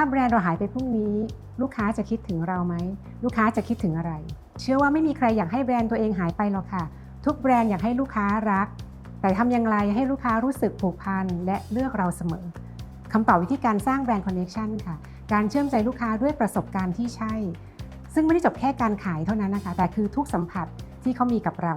ถ้าแบรนด์เราหายไปพรุ่งนี้ ลูกค้าจะคิดถึงเราไหม ลูกค้าจะคิดถึงอะไร เชื่อว่าไม่มีใครอยากให้แบรนด์ตัวเองหายไปหรอกค่ะ ทุกแบรนด์อยากให้ลูกค้ารัก แต่ทำอย่างไรให้ลูกค้ารู้สึกผูกพันและเลือกเราเสมอคำตอบวิธีการสร้างแบรนด์คอนเน c ชันค่ะ การเชื่อมใจลูกค้าด้วยประสบการณ์ที่ใช่ ซึ่งไม่ได้จบแค่การขายเท่านั้นนะคะ แต่คือทุกสัมผัสที่เขามีกับเรา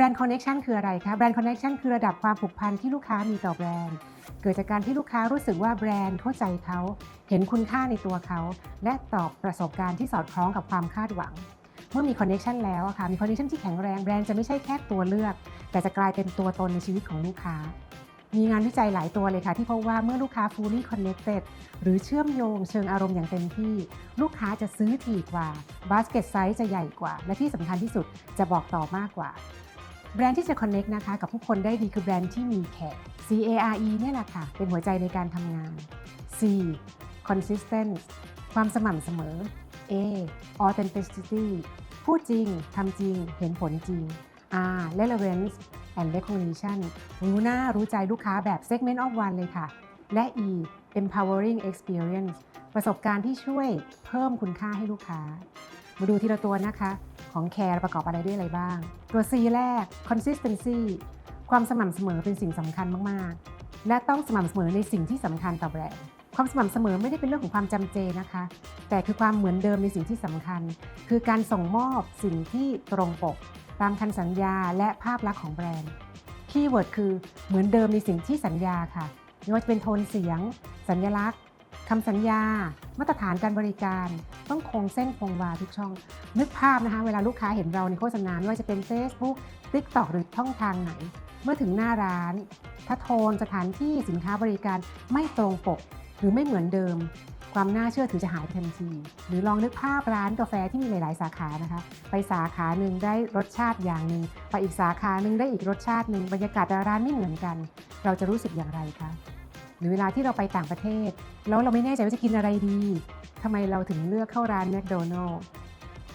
รนด์คอนเน c ชันคืออะไรคะแบรนด์คอนเน c ชันคือระดับความผูกพันที่ลูกค้ามีต่อแบรนด์ เกิดจากการที่ลูกค้ารู้สึกว่าแบรนด์เข้าใจเขา เห็นคุณค่าในตัวเขา และตอบประสบการณ์ที่สอดคล้องกับความคาดหวังเมื่อมีคอนเน c ชันแล้วค่ะ มีคอนเน c ชันที่แข็งแรงแบรนด์จะไม่ใช่แค่ตัวเลือก แต่จะกลายเป็นตัวตนในชีวิตของลูกค้า มีงานวิจัยหลายตัวเลยค่ะ ที่พบว่าเมื่อลูกค้า fully connected หรือเชื่อมโยงเชิงอารมณ์อย่างเต็มที่ ลูกค้าจะซื้อถี่กว่า basket size จะใหญ่กว่า และที่สำคัญที่สุดจะบอกต่อมากกว่า แบรนด์ที่จะ connect นะคะกับผู้คนได้ดีคือแบรนด์ที่มีแขก C A R E เนี่ยแหละค่ะ เป็นหัวใจในการทำงาน C consistent ความสม่ำเสมอ A authenticity พูดจริง ทำจริง เห็นผลจริง R relevance and recognition รู้หน้ารู้ใจลูกค้าแบบ segment of one เลยค่ะ และ E empowering experience ประสบการณ์ที่ช่วยเพิ่มคุณค่าให้ลูกค้า มาดูทีละตัวนะคะ ของแคร์ประกอบอะไรด้วยอะไรบ้าง ตัว C แรก consistency ความสม่ำเสมอเป็นสิ่งสำคัญมาก ๆ และต้องสม่ำเสมอในสิ่งที่สำคัญต่อแบรนด์ความสม่ำเสมอไม่ได้เป็นเรื่องของความจำเจนะคะ แต่คือความเหมือนเดิมในสิ่งที่สำคัญ คือการส่งมอบสิ่งที่ตรงปก ตามคันสัญญาและภาพลักษณ์ของแบรนด์คีย์เวิร์ดคือเหมือนเดิมในสิ่งที่สัญญาค่ะไม่ว่าจะเป็นโทนเสียง สัญลักษณ์ คำสัญญา มาตรฐานการบริการ ต้องคงเส้นคงวาทุกช่อง นึกภาพนะคะ เวลาลูกค้าเห็นเราในโฆษณาไม่ว่าจะเป็น Facebook TikTok หรือช่องทางไหน เมื่อถึงหน้าร้าน ถ้าโทนสถานที่สินค้าบริการไม่ตรงปก หรือไม่เหมือนเดิม ความน่าเชื่อถือจะหายทันที หรือลองนึกภาพร้านกาแฟที่มีหลาย ๆ สาขานะคะ ไปสาขาหนึ่งได้รสชาติอย่างหนึ่งไปอีกสาขาหนึ่งได้อีกรสชาติหนึ่งบรรยากาศแต่ร้านไม่เหมือนกัน เราจะรู้สึกอย่างไรคะ หรือเวลาที่เราไปต่างประเทศ แล้วเราไม่แน่ใจว่าจะกินอะไรดีทำไมเราถึงเลือกเข้าร้านแมคโดนัลล์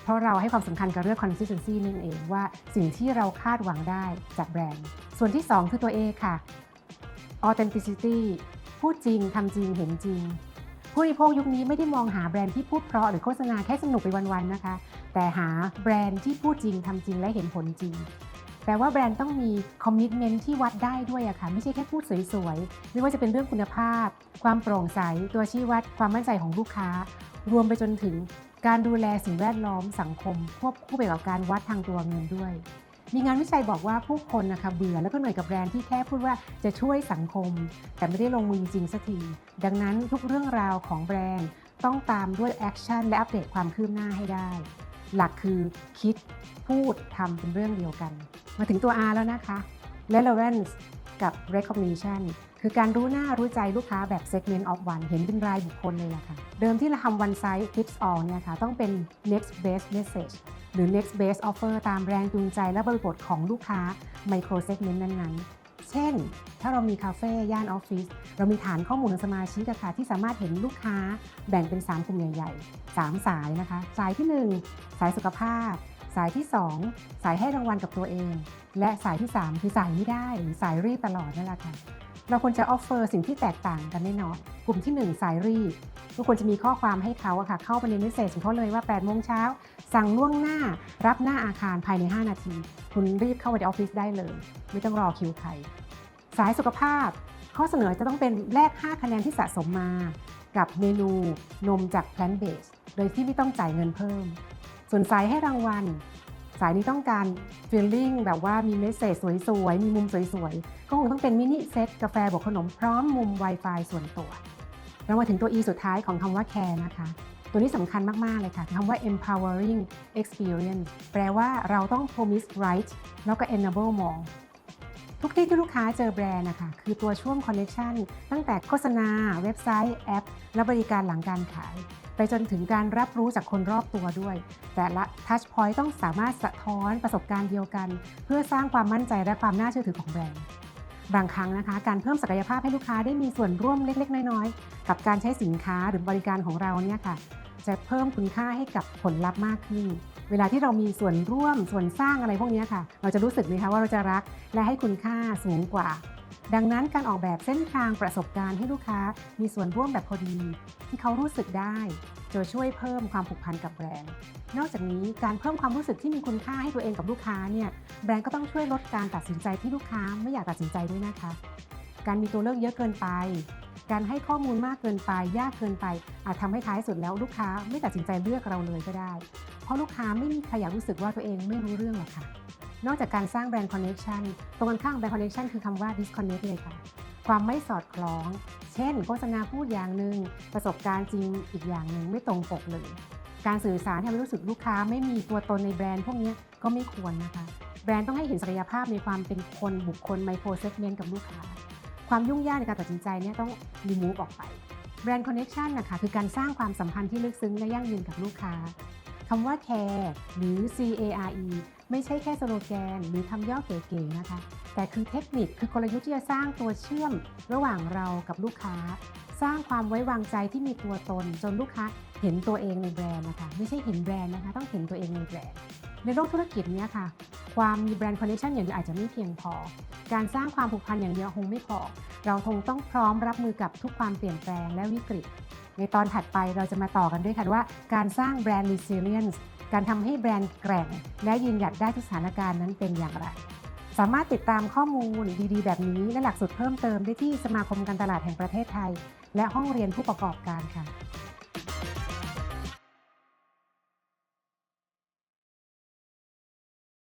เพราะเราให้ความสำคัญกับเรื่อง consistency นั่นเองว่าสิ่งที่เราคาดหวังได้จากแบรนด์ ส่วนที่ 2 คือตัว A ค่ะ authenticity พูดจริงทำจริงเห็นจริง ผู้บริโภคยุคนี้ไม่ได้มองหาแบรนด์ที่พูดเพราะหรือโฆษณาแค่สนุกไปวันๆนะคะ แต่หาแบรนด์ที่พูดจริงทำจริงและเห็นผลจริง แปลว่าแบรนด์ต้องมีคอมมิชเมนต์ที่วัดได้ด้วยอะค่ะไม่ใช่แค่พูดสวยๆไม่ว่าจะเป็นเรื่องคุณภาพ ความโปร่งใสตัวชี้วัด ความมั่นใจของลูกค้า รวมไปจนถึงการดูแลสิ่งแวดล้อมสังคม ควบคู่ไปกับการวัดทางตัวเงินด้วย มีงานวิจัยบอกว่าผู้คนนะคะเบื่อแล้วก็เหนื่อยกับแบรนด์ที่แค่พูดว่าจะช่วยสังคม แต่ไม่ได้ลงมือจริงสักทีดังนั้นทุกเรื่องราวของแบรนด์ต้องตามด้วยแอคชั่นและอัปเดตความคืบหน้าให้ได้ หลักคือคิดพูดทำเป็นเรื่องเดียวกัน มาถึงตัว R แล้วนะคะ relevance กับ recognition คือการรู้หน้ารู้ใจลูกค้าแบบ segment of one เห็นเป็นรายบุคคลเลยล่ะค่ะ เดิมที่เราทำ one size fits all เนี่ยค่ะ ต้องเป็น next best message หรือ next best offer ตามแรงจูงใจและบริบทของลูกค้า micro segment นั้นๆ เช่น ถ้าเรามีคาเฟ่ย่านออฟฟิศเรามีฐานข้อมูลของสมาชิกค่ะที่สามารถเห็นลูกค้าแบ่งเป็น 3 กลุ่มใหญ่ๆ 3 สายนะคะ สายที่ 1 สายสุขภาพ สายที่ 2 สายให้รางวัลกับตัวเอง และสายที่ 3 คือสายไม่ได้หรือสายรีบตลอดนั่นแหละค่ะเราควรจะออฟเฟอร์สิ่งที่แตกต่างกันแน่นอนกลุ่มที่ 1 สายรีบก็ควรจะมีข้อความให้เขาอะค่ะเข้าไปในเมสเซจของเขาเลยว่า8โมงเช้าสั่งล่วงหน้ารับหน้าอาคารภายใน 5 นาที คุณรีบเข้าไปในออฟฟิศได้เลย ไม่ต้องรอคิวใคร สายสุขภาพ ข้อเสนอจะต้องเป็นแลก 5 คะแนนที่สะสมมา กับเมนูนมจาก plant based โดยที่ไม่ต้องจ่ายเงินเพิ่ม ส่วนสายให้รางวัล สายนี้ต้องการ feeling แบบว่ามีเมสเซจสวยๆ มีมุมสวยๆ ก็คงต้องเป็นมินิเซตกาแฟบวกขนมพร้อมมุม Wi-Fi ส่วนตัว เรามาถึงตัว E สุดท้ายของคำว่า care นะคะตัวนี้สำคัญมาก ๆ เลยค่ะคำว่า empowering experience แปลว่าเราต้อง promise right แล้วก็ enable more ทุกที่ที่ลูกค้าเจอแบรนด์นะคะคือตัวช่วงคอนเน c t ชันตั้งแต่โฆษณา เว็บไซต์แอป และบริการหลังการขาย ไปจนถึงการรับรู้จากคนรอบตัวด้วย แต่ละ touch point ต้องสามารถสะท้อนประสบการณ์เดียวกัน เพื่อสร้างความมั่นใจและความน่าเชื่อถือของแบรนด์บางครั้งนะคะ การเพิ่มศักยภาพให้ลูกค้าได้มีส่วนร่วมเล็ก ๆ น้อย ๆ กับการใช้สินค้าหรือบริการของเราเนี่ยค่ะ จะเพิ่มคุณค่าให้กับผลลัพธ์มากขึ้น เวลาที่เรามีส่วนร่วมส่วนสร้างอะไรพวกนี้ค่ะ เราจะรู้สึกไหมคะว่าเราจะรักและให้คุณค่าสูงกว่า ดังนั้นการออกแบบเส้นทางประสบการณ์ให้ลูกค้ามีส่วนร่วมแบบพอดี ที่เขารู้สึกได้จะช่วยเพิ่มความผูกพันกับแบรนด์ นอกจากนี้การเพิ่มความรู้สึกที่มีคุณค่าให้ตัวเองกับลูกค้าเนี่ยแบรนด์ก็ต้องช่วยลดการตัดสินใจที่ลูกค้าไม่อยากตัดสินใจด้วยนะคะ การมีตัวเลือกเยอะเกินไป การให้ข้อมูลมากเกินไป ยากเกินไปอาจทำให้ท้ายสุดแล้วลูกค้าไม่ตัดสินใจเลือกเราเลยก็ได้ เพราะลูกค้าไม่มีใครอยากรู้สึกว่าตัวเองไม่รู้เรื่องหรอกค่ะ นอกจากการสร้างแบรนด์คอนเน c t ชันตรงกันข้ามแบรนด์คอนเน c t ชันคือคำว่า disconnect เลยค่ะ ความไม่สอดคล้อง เช่น โฆษณาพูดอย่างหนึ่งประสบการณ์จริงอีกอย่างหนึ่งไม่ตรงปกเลย การสื่อสารทำให้รู้สึกลูกค้าไม่มีตัวตนในแบรนด์พวกนี้ก็ไม่ควรนะคะ แบรนด์ต้องให้เห็นศักยภาพในความเป็นคนบุคคลไมโครเซกเมนต์กับลูกค้า ความยุ่งยากในการตัดสินใจเนี่ยต้องรีมูฟออกไปแบรนด์คอนเน c t ชันนะคะคือการสร้างความสัมพันธ์ที่ลึกซึ้งและยั่งยืนกับลูกค้าคำว่า care หรือ C A R E ไม่ใช่แค่สโลแกน หรือคำย่อเก๋ๆนะคะ แต่คือเทคนิคคือกลยุทธ์ที่จะสร้างตัวเชื่อมระหว่างเรากับลูกค้า สร้างความไว้วางใจที่มีตัวตน จนลูกค้าเห็นตัวเองในแบรนด์นะคะ ไม่ใช่เห็นแบรนด์นะคะ ต้องเห็นตัวเองในแบรนด์ ในโลกธุรกิจเนี้ยค่ะ ความมีแบรนด์คอนเนคชันอย่างเดียวอาจจะไม่เพียงพอ การสร้างความผูกพันอย่างเดียวคงไม่พอ เราคงต้องพร้อมรับมือกับทุกความเปลี่ยนแปลงและวิกฤต ในตอนถัดไปเราจะมาต่อกันด้วยค่ะว่า การสร้างแบรนด์ resilience การทำให้แบรนด์แกร่ง และยืนหยัดได้ทุกสถานการณ์นั้นเป็นอย่างไรสามารถติดตามข้อมูลดีๆ แบบนี้และหลักสูตรเพิ่มเติมได้ที่สมาคมการตลาดแห่งประเทศไทย และห้องเรียนผู้ประกอบการค่ะ